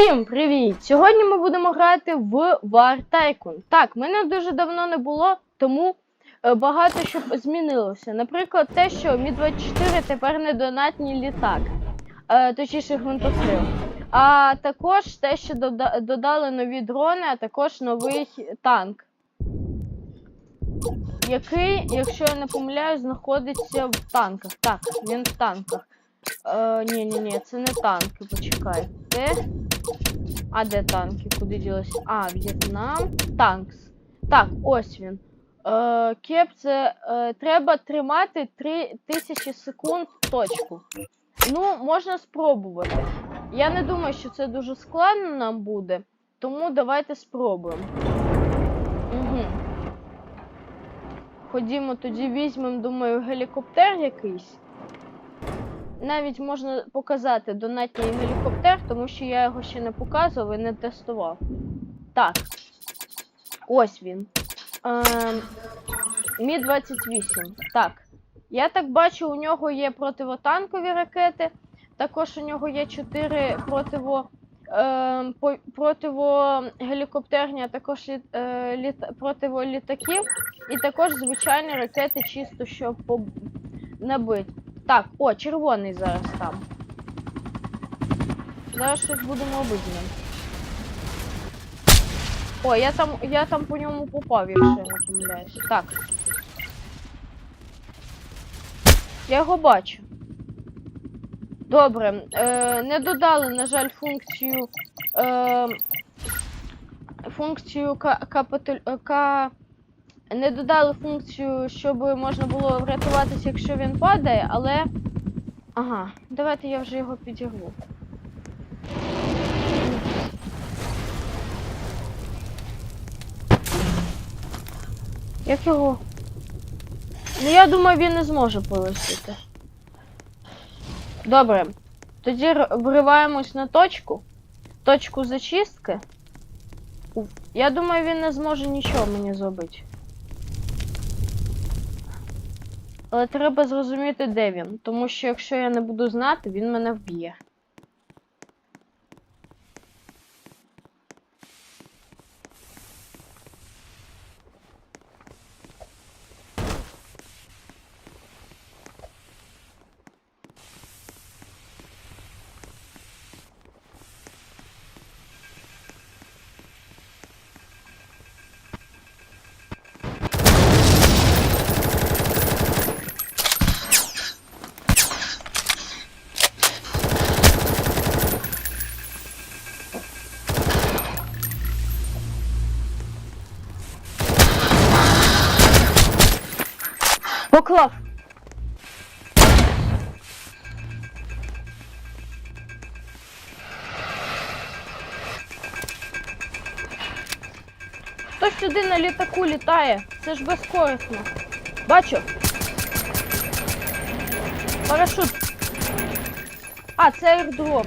Всім привіт! Сьогодні ми будемо грати в War Tycoon. Так, мене дуже давно не було, тому е, багато що змінилося. Наприклад, те, що Мі-24 тепер не донатній літак, е, точніше гвинтокрил. А також те, що додали нові дрони, а також новий танк. Який, якщо я не помиляюсь, знаходиться в танках. Так, він в танках. Е, ні, це не танки, почекай. Де? А де танки? Куди ділися? А, В'єтнам. Танкс. Так, ось він. Е, кеп, е, треба тримати 3000 секунд точку. Ну, можна спробувати. Я не думаю, що це дуже складно нам буде, тому давайте спробуємо. Угу. Ходімо тоді візьмемо, думаю, гелікоптер якийсь. Навіть можна показати донатній гелікоптер, тому що я його ще не показував і не тестував. Так. Ось він. Ем, Мі-28. Так. Я так бачу, у нього є противотанкові ракети. Також у нього є 4 противо, по- противогелікоптерні, а також літ, е, літ, противолітаків. І також звичайні ракети, чисто щоб набити. Так, о, червоний зараз там. Зараз щось будемо робити. О, я там, я там по ньому попав, якщо я не помиляюсь. Так. Я його бачу. Добре. Е, не додали, на жаль, функцію. Е, функцію е, ка, не додали функцію, щоб можна було врятуватися, якщо він падає, але. Ага, давайте я вже його підірву. Як його? Ну я думаю, він не зможе полетіти. Добре. Тоді вриваємось на точку. Точку зачистки. Я думаю, він не зможе нічого мені зробити. Але треба зрозуміти, де він. Тому що якщо я не буду знати, він мене вб'є. Поклав! Хтось сюди на літаку літає. Це ж безкорисно. Бачу. Парашут. А, це аірдроп.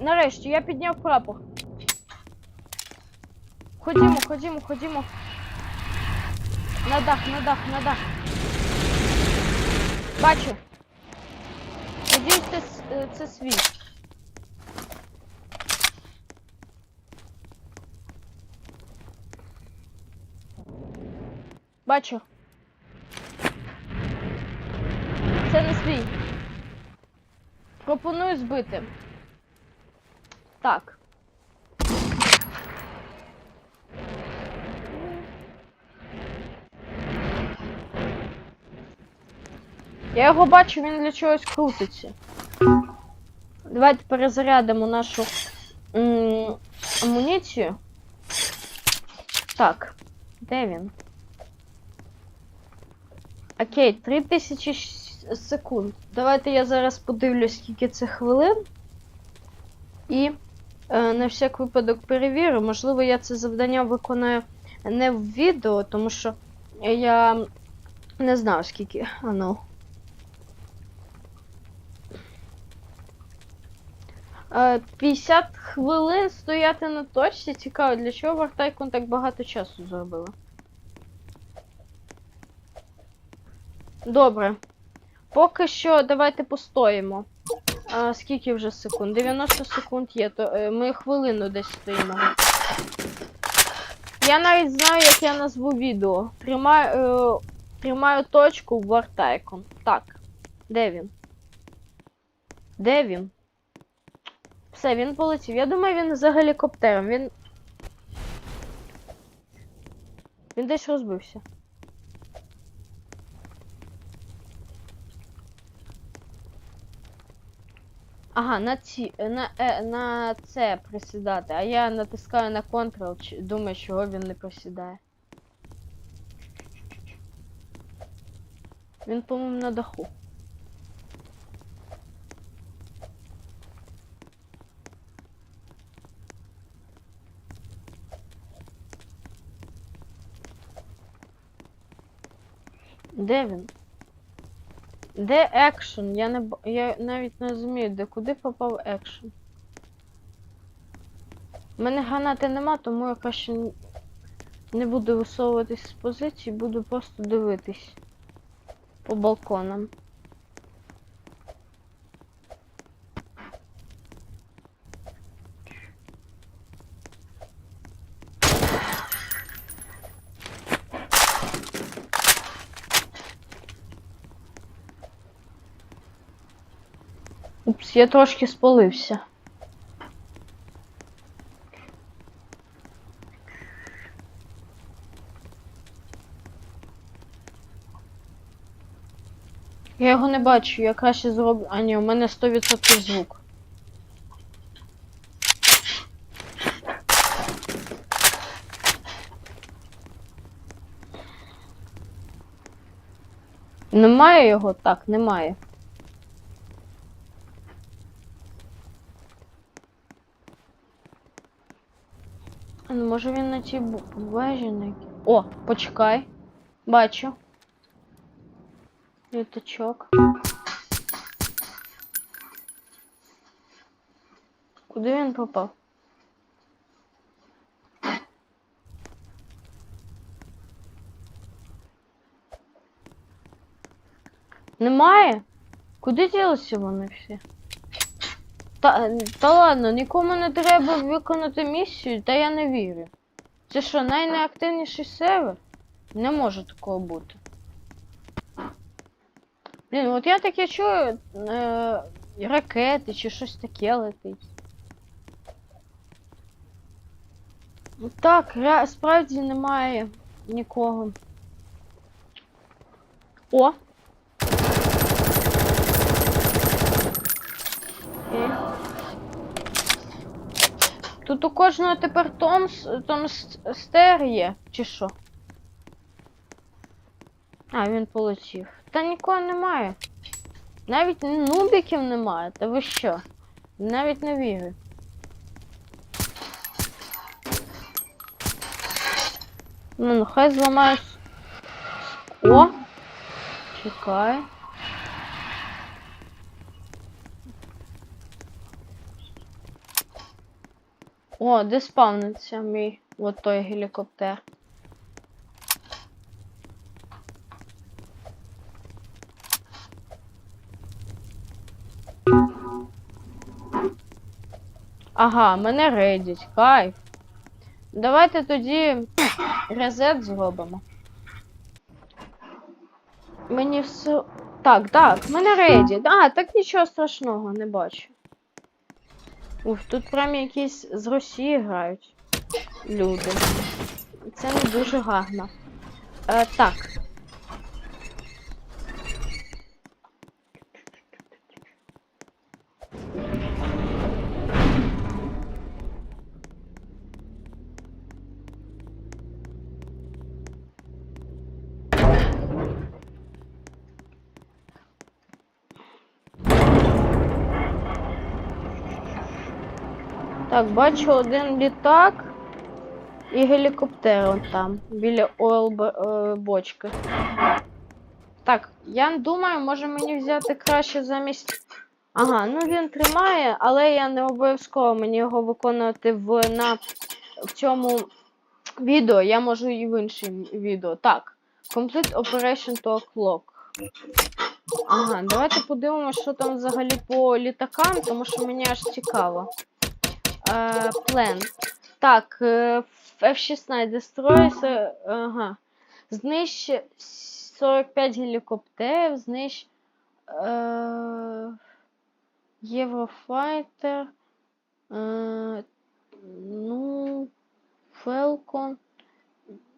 Нарешті, я підняв прапор. Ходімо, ходімо, ходімо. На дах, на дах, на дах. Бачу. Надіюсь, це, е, це свій. Бачу. Це не свій. Пропоную збити. Так. Я його бачу, він для чогось крутиться. Давайте перезарядимо нашу амуніцію. Так, де він? Окей, 3000 секунд. Давайте я зараз подивлюсь, скільки це хвилин. І е, на всяк випадок перевірю. Можливо, я це завдання виконую не в відео, тому що я не знаю, скільки. А ну. Е, 50 хвилин стояти на точці. Цікаво, для чого Вартайкон так багато часу зробила. Добре. Поки що давайте постоїмо. А, скільки вже секунд? 90 секунд є, то е, ми хвилину десь стоїмо. Я навіть знаю, як я назву відео. Тримаю, е, тримаю точку в Вартайкон. Так. Де він? Де він? Все, він полетів. Я думаю, він за гелікоптером. Він. Він десь розбився. Ага, на ці. На, е, на це присідати. А я натискаю на Ctrl, думаю, чого він не присідає. Він, по-моєму, на даху. Де він? Де екшен? Я не я навіть не розумію, де куди попав екшен. У мене гранати нема, тому я краще не буду висовуватись з позиції, буду просто дивитись по балконам. Упс, я трошки спалився. Я його не бачу, я краще зроблю. А ні, у мене 100% звук. Немає його? Так, немає. Може він на бу- вежі на О, почекай. Бачу. Літачок. Куди він попав? Немає? Куди ділися вони всі? Та, та ладно, нікому не треба виконати місію, та я не вірю. Це що, найнеактивніший сервер? Не може такого бути. Блін, от я таке чую е, ракети чи щось таке летить. Ну Так, справді немає нікого. О! Тут у кожного тепер Томс, Томс стер є, чи що? А, він полетів. Та нікого немає. Навіть нубіків немає. Та ви що? Навіть не вірю. Ну, ну хай зламаю. О! Чекай. О, де спавниться мій от той гелікоптер. Ага, мене рейдять, кайф. Давайте тоді резет зробимо. Мені все. Так, так, мене рейдять. А, так нічого страшного, не бачу. Уф, тут прям якісь з Росії грають люди. Це не дуже гарно. Е, так. Так, бачу один літак і гелікоптер он там, біля ойл б- е. Так, я думаю, може мені взяти краще замість. Ага, ну він тримає, але я не обов'язково мені його виконувати в, на, в цьому відео. Я можу і в іншому відео. Так, Complete Operation to Clock. Ага, давайте подивимося, що там взагалі по літакам, тому що мені аж цікаво. Е, плен. Так, е, F-16 Destroys. е, Ага. Знищ 45 гелікоптерів, знищ. Е, Єврофайтер. Ну. Фелкон.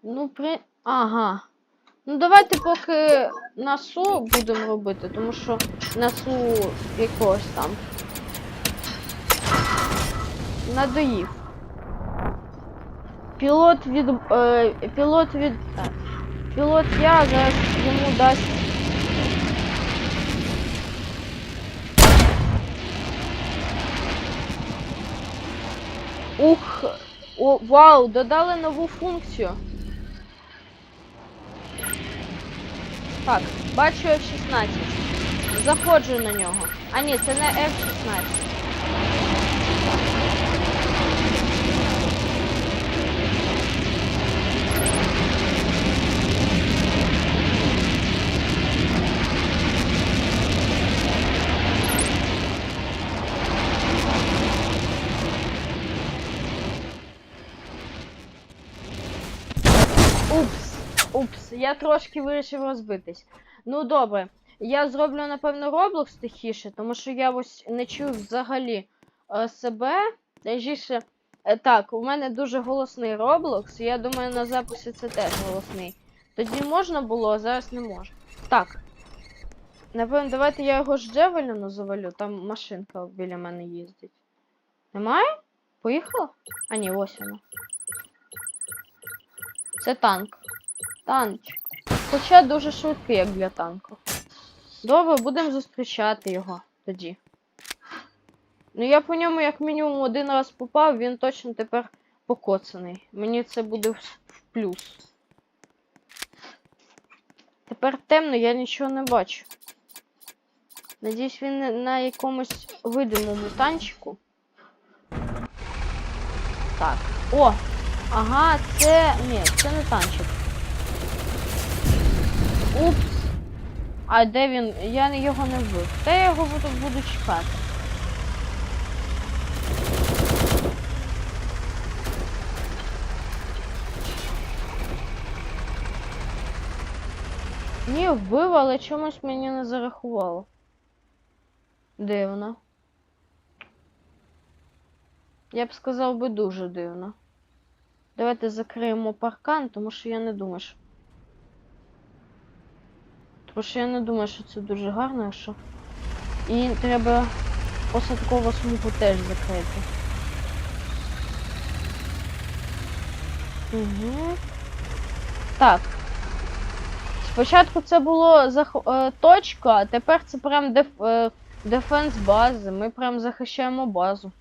Ну, при. Ага. Ну, давайте поки насу будемо робити, тому що насу якогось там. Надоїв. Пілот від. Е, пілот від. Так. Пілот я зараз йому дасть. Ух! О, вау, додали нову функцію. Так, бачу F16. Заходжу на нього. А ні, це не F16. Упс, упс, я трошки вирішив розбитись. Ну добре, я зроблю, напевно, Roblox тихіше, тому що я ось не чую взагалі е, себе. Точніше, е, так, у мене дуже голосний Roblox, я думаю, на записі це теж голосний. Тоді можна було, а зараз не можу. Так. Напевно, давайте я його з Джевеліну завалю, там машинка біля мене їздить. Немає? Поїхала? А ні, ось вона. Це танк. Танчик. Хоча дуже швидкий, як для танку. Добре, будемо зустрічати його тоді. Ну я по ньому як мінімум один раз попав, він точно тепер покоцаний. Мені це буде в плюс. Тепер темно, я нічого не бачу. Надіюсь, він на якомусь видимому танчику. Так. О! Ага, це. Ні, це не танчик. Упс. А де він? Я його не вбив. Та я його буду, буду чекати. Ні, вбив, але чомусь мені не зарахувало. Дивно. Я б сказав би дуже дивно. Давайте закриємо паркан, тому що я не думаю, що. Тому що я не думаю, що це дуже гарно, що. І треба посадкову смугу теж закрити. Угу. Так. Спочатку це було зах... е, точка, а тепер це прям деф... е, дефенс бази. Ми прям захищаємо базу.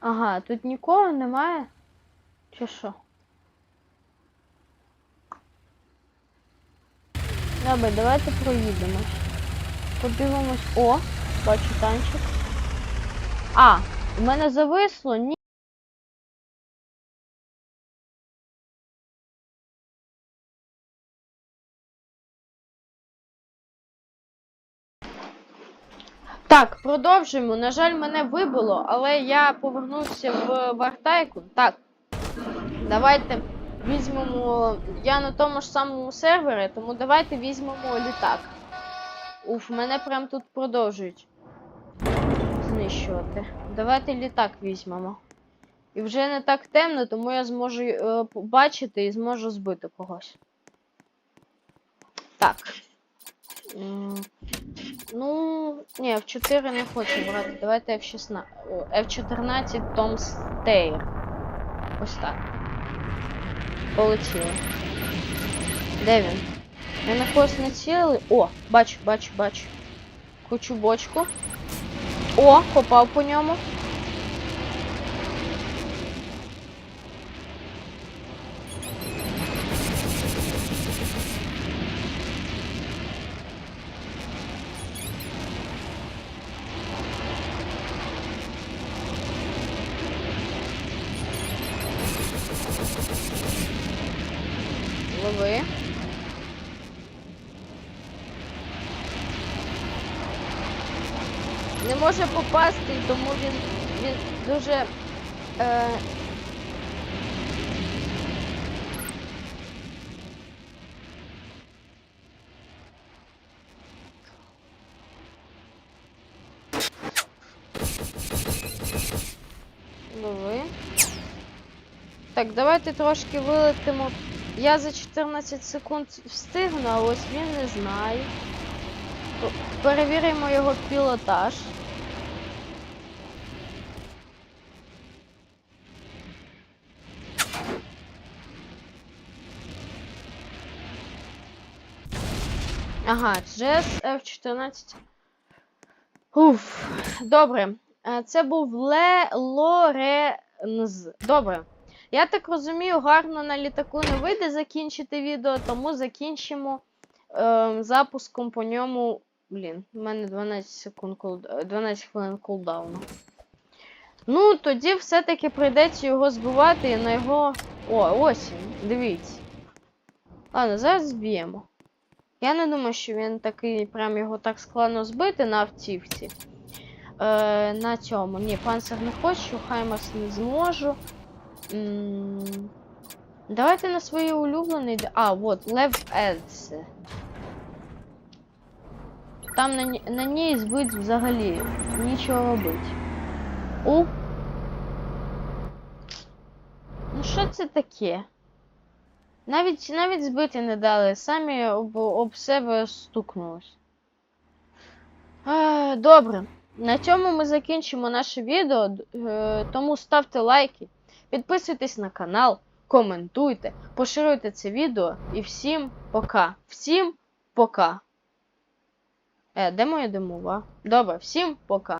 Ага, тут нікого немає? Чи що? Добре, давайте проїдемо. Подивимось. О, бачу танчик. А, у мене зависло, ні. Так, продовжуємо. На жаль, мене вибило, але я повернувся в Вартайку. Так. Давайте візьмемо. Я на тому ж самому сервері, тому давайте візьмемо літак. Уф, мене прям тут продовжують знищувати. Давайте літак візьмемо. І вже не так темно, тому я зможу е, побачити і зможу збити когось. Так. Ну, ні, F4 не хочу брати. Давайте F16. F14 Tom Stair. Ось так. Полетіло. Де він? Я на когось. О, бачу, бачу, бачу. Кучу бочку. О, попав по ньому. лови. Не може попасти, тому він він дуже... Е... Так, давайте трошки вилетимо я за 14 секунд встигну, а ось він не знає. Перевіримо його пілотаж. Ага, Джес F14. Уф, добре. Е, Це був Ле Лоренз. Добре. Я так розумію, гарно на літаку не вийде закінчити відео, тому закінчимо е, запуском по ньому. Блін, у мене 12 секунд кул... 12 хвилин кулдауну. Ну, тоді все-таки прийдеться його збивати і на його. О, ось він, дивіться. Ладно, зараз зб'ємо. Я не думаю, що він такий, прям його так складно збити на автівці. Е, на цьому. Ні, панцир не хочу, Хаймерс не зможу. Давайте на свої улюблені. А, от, Лев Едсе. Там на, на ній збить взагалі нічого робити. У. Ну що це таке? Навіть, навіть збити не дали, самі об, об себе стукнулись. Добре. На цьому ми закінчимо наше відео, е, тому ставте лайки, підписуйтесь на канал, коментуйте, поширюйте це відео і всім пока. Всім пока. Е, де моя димова? Добре, всім пока.